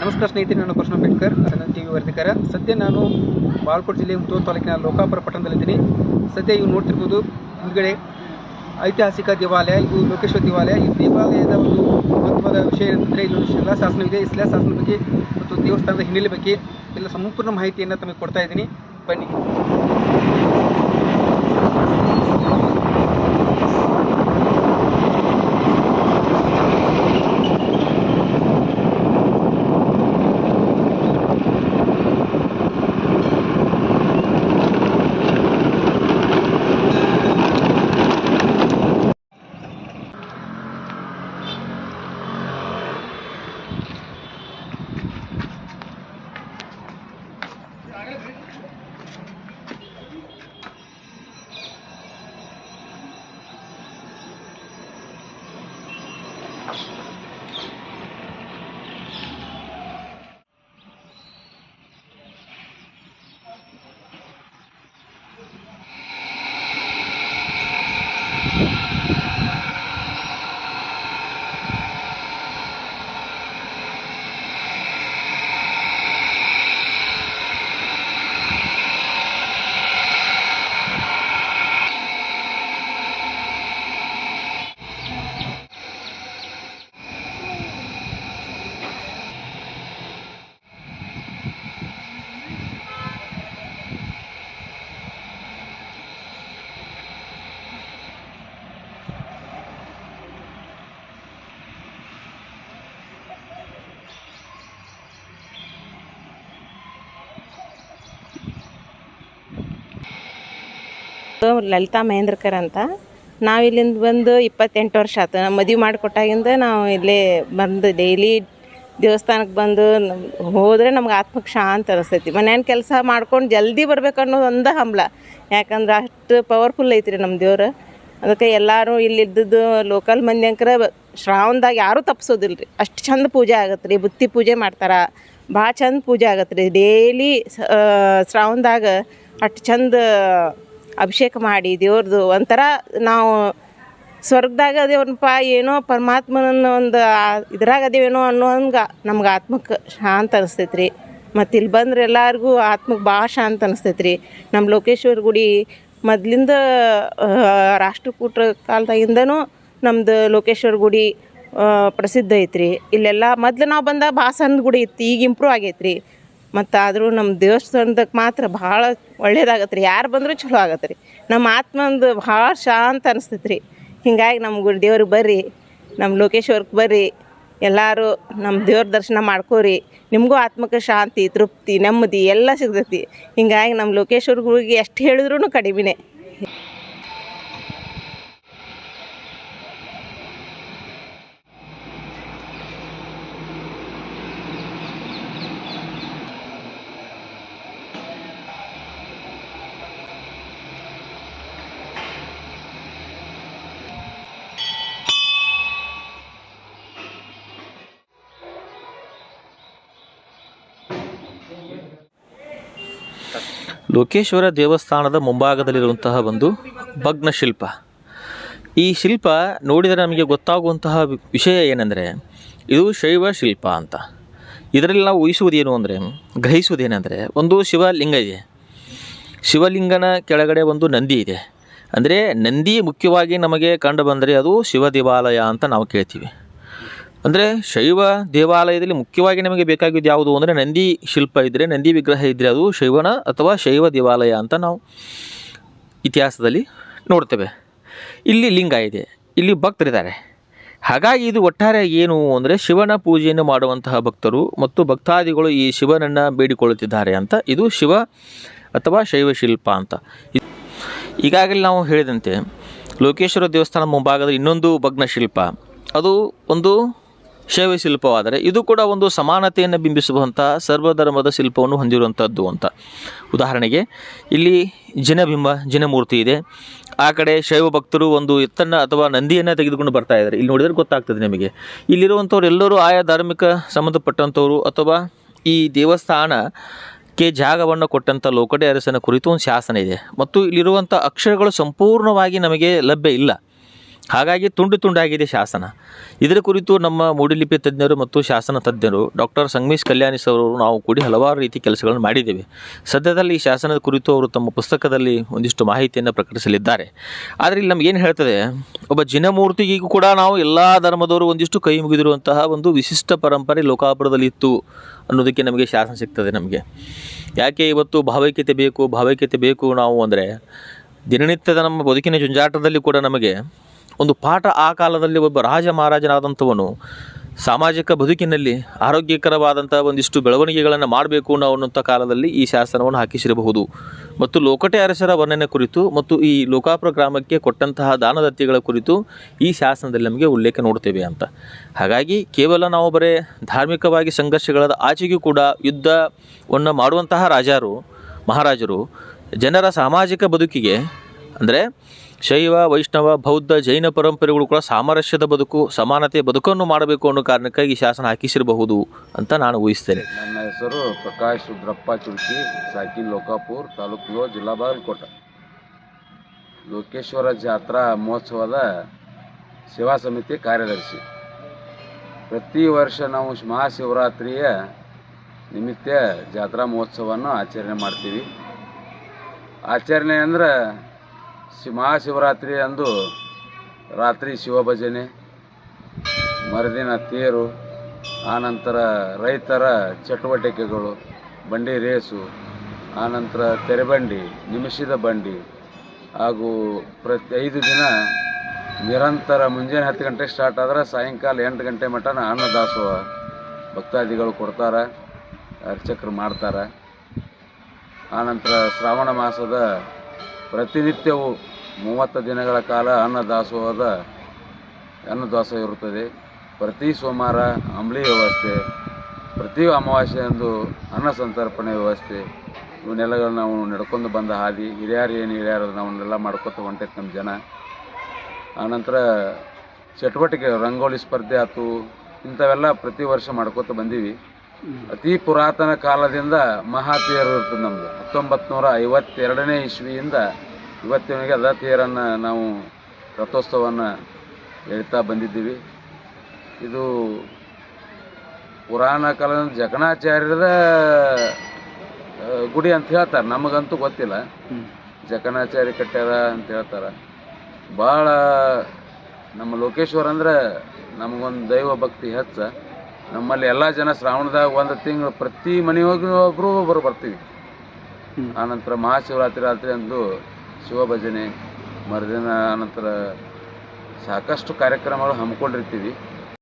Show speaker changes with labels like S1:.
S1: ನಮಸ್ಕಾರ ಸ್ನೇಹಿತರೆ ನಾನು ಕೃಷ್ಣ ಅಂಬೇಡ್ಕರ್ ನನ್ನ ಟಿ ವಿ ಸದ್ಯ ನಾನು ಬಾಳ್ಕೋಟ್ ಜಿಲ್ಲೆ ಮುತ್ತೂರು ತಾಲೂಕಿನ ಲೋಕಾಪುರ ಪಟ್ಟಣದಲ್ಲಿದ್ದೀನಿ. ಸದ್ಯ ಇವು ನೋಡ್ತಿರ್ಬೋದು, ಹಿಂದ್ಗಡೆ ಐತಿಹಾಸಿಕ ದೇವಾಲಯ, ಇದು ಲೋಕೇಶ್ವರ ದೇವಾಲಯ. ಈ ದೇವಾಲಯದ ಒಂದು ಮಹತ್ವದ ವಿಷಯ ಏನಂತಂದರೆ ಇಲ್ಲೊಂದು ಶಿಲಾಶಾಸನವಿದೆ ಈ ಶಿಲಾಶಾಸನದ ಬಗ್ಗೆ ಮತ್ತು ದೇವಸ್ಥಾನದ ಹಿನ್ನೆಲೆ ಬಗ್ಗೆ ಎಲ್ಲ ಸಂಪೂರ್ಣ ಮಾಹಿತಿಯನ್ನು ತಮಗೆ ಕೊಡ್ತಾ ಇದ್ದೀನಿ. ಬನ್ನಿ.
S2: ಲಲಿತಾ ಮಹೇಂದ್ರಕರ್ ಅಂತ. ನಾವು ಇಲ್ಲಿಂದ ಬಂದು ಇಪ್ಪತ್ತೆಂಟು ವರ್ಷ ಆಯ್ತು ನಮ್ಮ ಮದುವೆ ಮಾಡಿಕೊಟ್ಟಾಗಿಂದ ನಾವು ಇಲ್ಲೇ ಬಂದು ಡೈಲಿ ದೇವಸ್ಥಾನಕ್ಕೆ ಬಂದು ಹೋದರೆ ನಮ್ಗೆ ಆತ್ಮಕ್ಕೆ ಶಾಂತ ಅನಿಸ್ತೈತಿ. ಮನೆಯನ್ನು ಕೆಲಸ ಮಾಡ್ಕೊಂಡು ಜಲ್ದಿ ಬರ್ಬೇಕು ಅನ್ನೋದು ಒಂದು ಹಂಬಲ. ಯಾಕಂದ್ರೆ ಅಷ್ಟು ಪವರ್ಫುಲ್ ಐತ್ರಿ ನಮ್ಮ ದೇವ್ರು. ಅದಕ್ಕೆ ಎಲ್ಲರೂ ಇಲ್ಲಿದ್ದದ್ದು ಲೋಕಲ್ ಮಂದಿ ಅಂಕರ ಶ್ರಾವಣದಾಗ ಯಾರೂ ತಪ್ಪಿಸೋದಿಲ್ಲ ರೀ ಅಷ್ಟು ಚಂದ ಪೂಜೆ ಆಗತ್ತೆ ರೀ ಬುತ್ತಿ ಪೂಜೆ ಮಾಡ್ತಾರೆ. ಭಾಳ ಚಂದ ಪೂಜೆ ಆಗತ್ತೆ ರೀ ಡೇಲಿ ಶ್ರಾವಣದಾಗ ಅಷ್ಟು ಚಂದ ಅಭಿಷೇಕ ಮಾಡಿ ದೇವ್ರದ್ದು ಒಂಥರ ನಾವು ಸ್ವರ್ಗದಾಗ ಅದೇವನಪ್ಪ, ಏನೋ ಪರಮಾತ್ಮನ ಒಂದು ಇದ್ರಾಗ ಅದೇವೇನೋ ಅನ್ನೋ ಹಂಗೆ ನಮ್ಗೆ ಆತ್ಮಕ್ಕೆ ಶಾಂತ ಅನಿಸ್ತೈತೆ ರೀ ಮತ್ತು ಇಲ್ಲಿ ಬಂದ್ರೆ ಎಲ್ಲರಿಗೂ ಆತ್ಮಕ್ಕೆ ಭಾಳ ಶಾಂತ ಅನಿಸ್ತೈತೆ ರೀ ನಮ್ಮ ಲೋಕೇಶ್ವರ ಗುಡಿ ಮೊದಲಿಂದ ರಾಷ್ಟ್ರಕೂಟ ಕಾಲದಾಗಿಂದನೂ ನಮ್ಮದು ಲೋಕೇಶ್ವರ ಗುಡಿ ಪ್ರಸಿದ್ಧ ಐತ್ರಿ. ಇಲ್ಲೆಲ್ಲ ಮೊದ್ಲು ನಾವು ಬಂದಾಗ ಭಾಳ ಸಣ್ಣ ಗುಡಿ ಇತ್ತು, ಈಗ ಇಂಪ್ರೂವ್ ಆಗೈತೆ ರೀ ಮತ್ತು ಆದರೂ ನಮ್ಮ ದೇವಸ್ಥಾನದಾಗ ಮಾತ್ರ ಭಾಳ ಒಳ್ಳೇದಾಗತ್ತೆ ರೀ ಯಾರು ಬಂದರೂ ಚಲೋ ಆಗತ್ತೆ ರೀ ನಮ್ಮ ಆತ್ಮಂದು ಭಾಳ ಶಾಂತ ಅನಿಸ್ತೈತೆ ರೀ ಹಿಂಗಾಗಿ ನಮ್ಮ ಗುಡಿ ದೇವ್ರಿಗೆ ಬರ್ರಿ ನಮ್ಮ ಲೋಕೇಶ್ವರಕ್ಕೆ ಬರ್ರಿ, ಎಲ್ಲರೂ ನಮ್ಮ ದೇವ್ರ ದರ್ಶನ ಮಾಡ್ಕೋರಿ. ನಿಮಗೂ ಆತ್ಮಕ್ಕೆ ಶಾಂತಿ, ತೃಪ್ತಿ, ನೆಮ್ಮದಿ ಎಲ್ಲ ಸಿಗ್ತೈತಿ. ಹಿಂಗಾಗಿ ನಮ್ಮ ಲೋಕೇಶ್ವರ ಗುಡಿಗೆ ಎಷ್ಟು ಹೇಳಿದ್ರೂ ಕಡಿಮೆನೇ.
S3: ಲೋಕೇಶ್ವರ ದೇವಸ್ಥಾನದ ಮುಂಭಾಗದಲ್ಲಿರುವಂತಹ ಒಂದು ಭಗ್ನ ಶಿಲ್ಪ. ಈ ಶಿಲ್ಪ ನೋಡಿದರೆ ನಮಗೆ ಗೊತ್ತಾಗುವಂತಹ ವಿಷಯ ಏನೆಂದರೆ, ಇದು ಶೈವ ಶಿಲ್ಪ ಅಂತ. ಇದರಲ್ಲಿ ನಾವು ಊಹಿಸುವುದೇನು ಅಂದರೆ, ಗ್ರಹಿಸುವುದೇನೆಂದರೆ, ಒಂದು ಶಿವಲಿಂಗ ಇದೆ. ಶಿವಲಿಂಗನ ಕೆಳಗಡೆ ಒಂದು ನಂದಿ ಇದೆ. ಅಂದರೆ ನಂದಿ ಮುಖ್ಯವಾಗಿ ನಮಗೆ ಕಂಡು ಬಂದರೆ ಅದು ಶಿವ ದೇವಾಲಯ ಅಂತ ನಾವು ಕೇಳ್ತೀವಿ. ಅಂದರೆ ಶೈವ ದೇವಾಲಯದಲ್ಲಿ ಮುಖ್ಯವಾಗಿ ನಮಗೆ ಬೇಕಾಗಿದ್ದು ಯಾವುದು ಅಂದರೆ ನಂದಿ ಶಿಲ್ಪ ಇದ್ದರೆ ನಂದಿ ವಿಗ್ರಹ ಇದ್ದರೆ ಅದು ಶೈವನ ಅಥವಾ ಶೈವ ದೇವಾಲಯ ಅಂತ ನಾವು ಇತಿಹಾಸದಲ್ಲಿ ನೋಡ್ತೇವೆ. ಇಲ್ಲಿ ಲಿಂಗ ಇದೆ, ಇಲ್ಲಿ ಭಕ್ತರಿದ್ದಾರೆ ಹಾಗಾಗಿ ಇದು ಒಟ್ಟಾರೆ ಏನು ಅಂದರೆ ಶಿವನ ಪೂಜೆಯನ್ನು ಮಾಡುವಂತಹ ಭಕ್ತರು ಮತ್ತು ಭಕ್ತಾದಿಗಳು ಈ ಶಿವನನ್ನು ಬೇಡಿಕೊಳ್ಳುತ್ತಿದ್ದಾರೆ ಅಂತ. ಇದು ಶಿವ ಅಥವಾ ಶೈವ ಶಿಲ್ಪ ಅಂತ. ಈಗಾಗಲೇ ನಾವು ಹೇಳಿದಂತೆ ಲೋಕೇಶ್ವರ ದೇವಸ್ಥಾನ ಮುಂಭಾಗದ ಇನ್ನೊಂದು ಭಗ್ನ ಶಿಲ್ಪ ಅದು ಒಂದು ಶೈವ ಶಿಲ್ಪವಾದರೆ ಇದು ಕೂಡ ಒಂದು ಸಮಾನತೆಯನ್ನು ಬಿಂಬಿಸುವಂಥ ಸರ್ವಧರ್ಮದ ಶಿಲ್ಪವನ್ನು ಹೊಂದಿರುವಂಥದ್ದು ಅಂತ. ಉದಾಹರಣೆಗೆ, ಇಲ್ಲಿ ಜಿನಬಿಂಬ, ಜಿನಮೂರ್ತಿ ಇದೆ. ಆ ಕಡೆ ಶೈವ ಭಕ್ತರು ಒಂದು ಎತ್ತನ್ನು ಅಥವಾ ನಂದಿಯನ್ನು ತೆಗೆದುಕೊಂಡು ಬರ್ತಾ ಇದ್ದಾರೆ. ಇಲ್ಲಿ ನೋಡಿದರೆ ಗೊತ್ತಾಗ್ತದೆ ನಿಮಗೆ. ಇಲ್ಲಿರುವಂಥವ್ರು ಎಲ್ಲರೂ ಆಯಾ ಧಾರ್ಮಿಕ ಸಂಬಂಧಪಟ್ಟಂಥವ್ರು ಅಥವಾ ಈ ದೇವಸ್ಥಾನಕ್ಕೆ ಜಾಗವನ್ನು ಕೊಟ್ಟಂಥ ಲೋಕಡೆ ಅರಸನ ಕುರಿತು ಒಂದು ಶಾಸನ ಇದೆ. ಮತ್ತು ಇಲ್ಲಿರುವಂಥ ಅಕ್ಷರಗಳು ಸಂಪೂರ್ಣವಾಗಿ ನಮಗೆ ಲಭ್ಯ ಇಲ್ಲ. ಹಾಗಾಗಿ ತುಂಡು ತುಂಡಾಗಿದೆ ಶಾಸನ. ಇದರ ಕುರಿತು ನಮ್ಮ ಮೂಡಿಲಿಪಿ ತಜ್ಞರು ಮತ್ತು ಶಾಸನ ತಜ್ಞರು ಡಾಕ್ಟರ್ ಸಂಗಮೇಶ್ ಕಲ್ಯಾಣಿ ಅವರು ನಾವು ಕೂಡಿ ಹಲವಾರು ರೀತಿ ಕೆಲಸಗಳನ್ನು ಮಾಡಿದ್ದೇವೆ. ಸದ್ಯದಲ್ಲಿ ಈ ಶಾಸನದ ಕುರಿತು ಅವರು ತಮ್ಮ ಪುಸ್ತಕದಲ್ಲಿ ಒಂದಿಷ್ಟು ಮಾಹಿತಿಯನ್ನು ಪ್ರಕಟಿಸಲಿದ್ದಾರೆ. ಆದರೆ ಇಲ್ಲಿ ನಮಗೇನು ಹೇಳ್ತದೆ, ಒಬ್ಬ ಜಿನಮೂರ್ತಿಗೂ ಕೂಡ ನಾವು ಎಲ್ಲ ಧರ್ಮದವರು ಒಂದಿಷ್ಟು ಕೈ ಮುಗಿದಿರುವಂತಹ ಒಂದು ವಿಶಿಷ್ಟ ಪರಂಪರೆ ಲೋಕಾಪುರದಲ್ಲಿ ಇತ್ತು ಅನ್ನೋದಕ್ಕೆ ನಮಗೆ ಶಾಸನ ಸಿಗ್ತದೆ ನಮಗೆ. ಯಾಕೆ ಇವತ್ತು ಭಾವೈಕ್ಯತೆ ಬೇಕು ಭಾವೈಕ್ಯತೆ ಬೇಕು ನಾವು ಅಂದರೆ ದಿನನಿತ್ಯದ ನಮ್ಮ ಬದುಕಿನ ಜುಂಜಾಟದಲ್ಲಿ ಕೂಡ ನಮಗೆ ಒಂದು ಪಾಠ ಆ ಕಾಲದಲ್ಲಿ ಒಬ್ಬ ರಾಜ ಮಹಾರಾಜನಾದಂಥವನು ಸಾಮಾಜಿಕ ಬದುಕಿನಲ್ಲಿ ಆರೋಗ್ಯಕರವಾದಂಥ ಒಂದಿಷ್ಟು ಬೆಳವಣಿಗೆಗಳನ್ನು ಮಾಡಬೇಕು ನಾವು ಅನ್ನುವಂಥ ಕಾಲದಲ್ಲಿ ಈ ಶಾಸನವನ್ನು ಹಾಕಿಸಿರಬಹುದು. ಮತ್ತು ಲೋಕಟೆ ಅರಸರ ವರ್ಣನೆ ಕುರಿತು ಮತ್ತು ಈ ಲೋಕಾಪುರ ಗ್ರಾಮಕ್ಕೆ ಕೊಟ್ಟಂತಹ ದಾನದತ್ತಿಗಳ ಕುರಿತು ಈ ಶಾಸನದಲ್ಲಿ ನಮಗೆ ಉಲ್ಲೇಖ ನೋಡ್ತೇವೆ ಅಂತ. ಹಾಗಾಗಿ ಕೇವಲ ನಾವು ಬರೇ ಧಾರ್ಮಿಕವಾಗಿ ಸಂಘರ್ಷಗಳಾದ ಆಚೆಗೂ ಕೂಡ ಯುದ್ಧವನ್ನು ಮಾಡುವಂತಹ ರಾಜರು, ಮಹಾರಾಜರು ಜನರ ಸಾಮಾಜಿಕ ಬದುಕಿಗೆ, ಅಂದರೆ ಶೈವ, ವೈಷ್ಣವ, ಬೌದ್ಧ, ಜೈನ ಪರಂಪರೆಗಳು ಕೂಡ ಸಾಮರಸ್ಯದ ಬದುಕು ಸಮಾನತೆ ಬದುಕನ್ನು ಮಾಡಬೇಕು ಅನ್ನೋ ಕಾರಣಕ್ಕಾಗಿ ಶಾಸನ ಹಾಕಿಸಿರಬಹುದು ಅಂತ ನಾನು ಊಹಿಸ್ತೇನೆ.
S4: ನನ್ನ ಹೆಸರು ಪ್ರಕಾಶ್ ರುದ್ರಪ್ಪ ಚುರ್ಕಿ, ಸಾಕಿ ಲೋಕಾಪುರ್ ತಾಲೂಕು ಜಿಲ್ಲಾ ಬಾಗಲಕೋಟ. ಲೋಕೇಶ್ವರ ಜಾತ್ರಾ ಮಹೋತ್ಸವದ ಸೇವಾ ಸಮಿತಿ ಕಾರ್ಯದರ್ಶಿ. ಪ್ರತಿ ವರ್ಷ ನಾವು ಮಹಾಶಿವರಾತ್ರಿಯ ನಿಮಿತ್ತ ಜಾತ್ರಾ ಮಹೋತ್ಸವವನ್ನು ಆಚರಣೆ ಮಾಡ್ತೀವಿ. ಆಚರಣೆ ಅಂದ್ರೆ ಮಹಾಶಿವರಾತ್ರಿ ಅಂದು ರಾತ್ರಿ ಶಿವಭಜನೆ ಮರುದಿನ ತೇರು ಆನಂತರ ರೈತರ ಚಟುವಟಿಕೆಗಳು, ಬಂಡಿ ರೇಸು ಆನಂತರ ತೆರೆಬಂಡಿ ನಿಮಿಷದ ಬಂಡಿ, ಹಾಗೂ ಪ್ರತಿ ಐದು ದಿನ ನಿರಂತರ ಮುಂಜಾನೆ ಹತ್ತು ಗಂಟೆಗೆ ಸ್ಟಾರ್ಟ್ ಆದರೆ ಸಾಯಂಕಾಲ ಎಂಟು ಗಂಟೆ ಮಟನ ಅನ್ನದಾಸೋಹ ಭಕ್ತಾದಿಗಳು ಕೊಡ್ತಾರೆ, ಅರ್ಚಕರು ಮಾಡ್ತಾರೆ. ಆನಂತರ ಶ್ರಾವಣ ಮಾಸದ ಪ್ರತಿನಿತ್ಯವೂ ಮೂವತ್ತು ದಿನಗಳ ಕಾಲ ಅನ್ನದಾಸೋಹದ ಅನ್ನದಾಸೋಹ ಇರುತ್ತದೆ. ಪ್ರತಿ ಸೋಮವಾರ ಅಂಬ್ಲಿ ವ್ಯವಸ್ಥೆ, ಪ್ರತಿ ಅಮಾವಾಸ್ಯೆಯಂದು ಅನ್ನ ಸಂತರ್ಪಣೆ ವ್ಯವಸ್ಥೆ ಇವನ್ನೆಲ್ಲ ನಾವು ನಡ್ಕೊಂಡು ಬಂದ ಹಾದಿ. ಹಿರಿಯರು ಏನು ಹಿರಿಯರು ನಾವನ್ನೆಲ್ಲ ಮಾಡ್ಕೊತ ಹೊಂಟೈತೆ ನಮ್ಮ ಜನ. ಆನಂತರ ಚಟುವಟಿಕೆ ರಂಗೋಲಿ ಸ್ಪರ್ಧೆ ಆಯ್ತು ಇಂಥವೆಲ್ಲ ಪ್ರತಿ ವರ್ಷ ಮಾಡ್ಕೊತ ಬಂದೀವಿ. ಅತಿ ಪುರಾತನ ಕಾಲದಿಂದ ಮಹಾ ತೇರು ಇರ್ತದೆ ನಮ್ದು. ಹತ್ತೊಂಬತ್ತು ನೂರ ಐವತ್ತೆರಡನೇ ಇಸ್ವಿಯಿಂದ ಇವತ್ತಿನವರೆಗೆ ಅದ ತೇರನ್ನು ನಾವು ರಥೋತ್ಸವವನ್ನು ಹೇಳ್ತಾ ಬಂದಿದ್ದೀವಿ. ಇದು ಪುರಾಣ ಕಾಲದ ಜಕಣಾಚಾರ್ಯರ ಗುಡಿ ಅಂತ ಹೇಳ್ತಾರೆ. ನಮಗಂತೂ ಗೊತ್ತಿಲ್ಲ. ಜಕಣಾಚಾರ್ಯ ಕಟ್ಟ್ಯಾರ ಅಂತ ಹೇಳ್ತಾರೆ. ಭಾಳ ನಮ್ಮ ಲೋಕೇಶ್ವರ ಅಂದ್ರೆ ನಮಗೊಂದು ದೈವ ಭಕ್ತಿ ಹೆಚ್ಚ. ನಮ್ಮಲ್ಲಿ ಎಲ್ಲ ಜನ ಶ್ರಾವಣದಾಗ ಒಂದು ತಿಂಗಳು ಪ್ರತಿ ಮನೆಯೊಳಗೂ ಒಬ್ಬರು ಒಬ್ಬರು ಬರ್ತೀವಿ. ಆನಂತರ ಮಹಾಶಿವರಾತ್ರಿ ರಾತ್ರಿ ಅಂದು ಶಿವಭಜನೆ ಮರುದಿನ ಆನಂತರ ಸಾಕಷ್ಟು ಕಾರ್ಯಕ್ರಮಗಳು ಹಮ್ಮಿಕೊಂಡಿರ್ತೀವಿ.